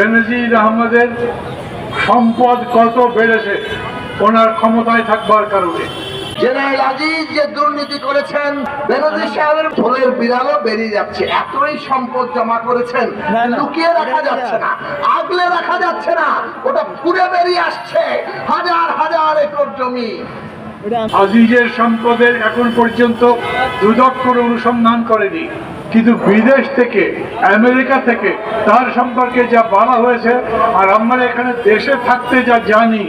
বেনজির আহমদের সম্পদ কত বেড়েছে ওনার ক্ষমতায় থাকবার কারণে। জেনারেল আজিজ যে দুর্নীতি করেছেন বেনজির সাহেবের ঢোলের বিড়ালও বেরিয়ে যাচ্ছে। এতই সম্পদ জমা করেছেন লুকিয়ে রাখা যাচ্ছে না আগলে রাখা যাচ্ছে না ওটা পুড়ে বেরিয়ে আসছে হাজার হাজার একর জমি। আজিজের সম্পদের এখন পর্যন্ত দুদক করে অনুসন্ধান করেনি। কিন্তু বিদেশ থেকে, আমেরিকা থেকে তার সম্পর্কে যা বলা হয়েছে, আর আমরা এখানে দেশে থাকতে যা জানি,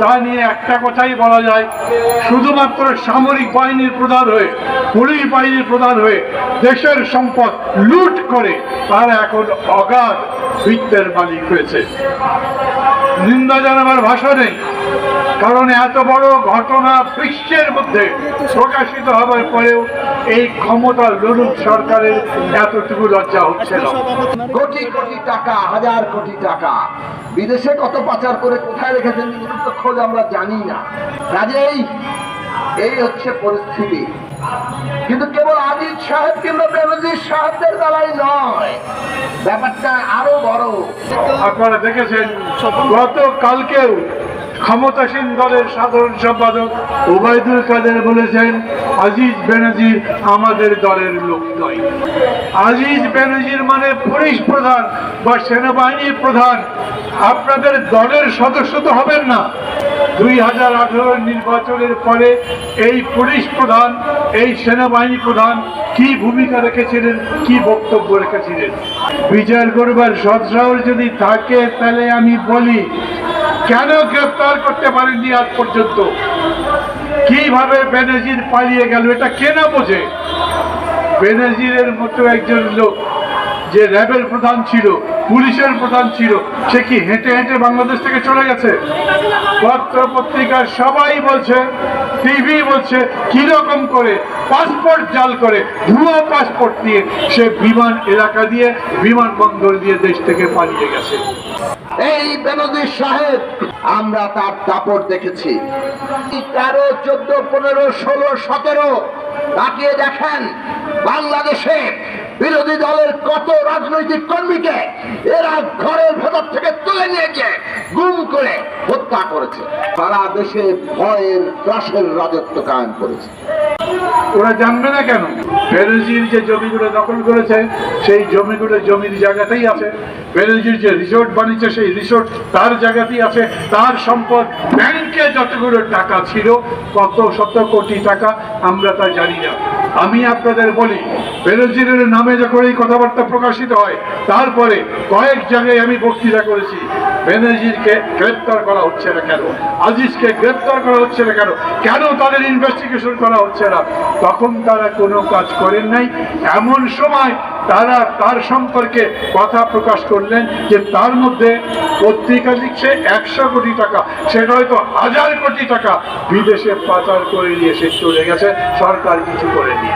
তা নিয়ে একটা কথাই বলা যায়, শুধুমাত্র সামরিক বাহিনীর প্রধান হয়ে, পুলিশ বাহিনীর প্রধান হয়ে দেশের সম্পদ লুট করে তারা এখন অগাধ বৃত্তের মালিক হয়েছে। নিন্দা জানাবার ভাষা নেই। কারণ এত বড় ঘটনা বিশ্বের মধ্যে প্রকাশিত হবার পরেও এই ক্ষমতা লুলুক সরকারের এতটুকু লজ্জা হচ্ছে কোটি কোটি টাকা, হাজার কোটি টাকা। বিদেশে কত পাচার করে কোথায় রেখেছেন খোঁজ আমরা জানি না। কাজেই এই হচ্ছে পরিস্থিতি। কিন্তু কেবল আজিজ সাহেব কিংবা বেনজির সাহেবদের বেলায় নয়। ব্যাপারটা আরও বড়। আপনারা দেখেছেন গত কালকেও ক্ষমতাসীন দলের সাধারণ সম্পাদক ওবায়দুল কাদের বলেছেন, আজিজ বেনজির আমাদের দলের লোক নয়। আজিজ ব্যানার্জির মানে পুলিশ প্রধান বা সেনাবাহিনীর প্রধান। আপনাদের দলের সদস্য তো হবেন না। দুই হাজার আঠারো নির্বাচনের পরে এই পুলিশ প্রধান, এই সেনাবাহিনী প্রধান কি ভূমিকা রেখেছিলেন, কি বক্তব্য রেখেছিলেন? বিচার করবার সৎসাহস যদি থাকে, তাহলে আমি বলি, কেন গ্রেফতার করতে পারেননি আজ পর্যন্ত? কীভাবে বেনজির পালিয়ে গেল, এটা কে না বোঝে? বেনজিরের মতো একজন লোক যে র্যাবের প্রধান ছিল পুলিশের প্রধান ছিল। সে কি হেঁটে হেঁটে বাংলাদেশ থেকে চলে গেছে? পত্র পত্রিকার সবাই বলছে, টিভি বলছে, কীরকম করে পাসপোর্ট জাল করে ভুয়ো পাসপোর্ট দিয়ে সে বিমান এলাকা দিয়ে, বিমানবন্দর দিয়ে দেশ থেকে পালিয়ে গেছে। এই বেনজির সাহেব, আমরা তার দাপট দেখেছি। তেরো, চোদ্দ, পনেরো, ষোলো, সতেরো, তাকিয়ে দেখেন, বাংলাদেশে বিরোধী দলের কত রাজনৈতিক কর্মীকে এরা ঘরের ভেতর থেকে তুলে নিয়ে গিয়ে গুম করে হত্যা করেছে। সারা দেশে ভয়ের, ত্রাসের রাজত্ব কায়েম করেছে। ওরা জানবে না কেন? বেনজির যে জমিগুলো দখল করেছে, সেই জমিগুলো জমির জায়গাতেই আছে। বেনজির যে রিসোর্ট বানিয়েছে, সেই রিসোর্ট তার জায়গাতেই আছে। তার সম্পদ ব্যাংকে যতগুলো টাকা ছিল, কত শত কোটি টাকা আমরা তা জানি না। আমি আপনাদের বলি, বেনজিরের নামে যখন এই কথাবার্তা প্রকাশিত হয়, তারপরে কয়েক জায়গায় আমি বক্তৃতা করেছি, বেনজিরকে গ্রেপ্তার করা হচ্ছে না কেন? আজিজকে গ্রেপ্তার করা হচ্ছে না কেন? কেন তাদের ইনভেস্টিগেশন করা হচ্ছে না? তখন তারা কোনো কাজ করেন নাই। এমন সময় তারা তার সম্পর্কে কথা প্রকাশ করলেন যে তার মধ্যে পত্রিকা লিখছে একশো কোটি টাকা। সেটা হয়তো হাজার কোটি টাকা। বিদেশে পাচার করে নিয়ে সে চলে গেছে। সরকার কিছু করেনি।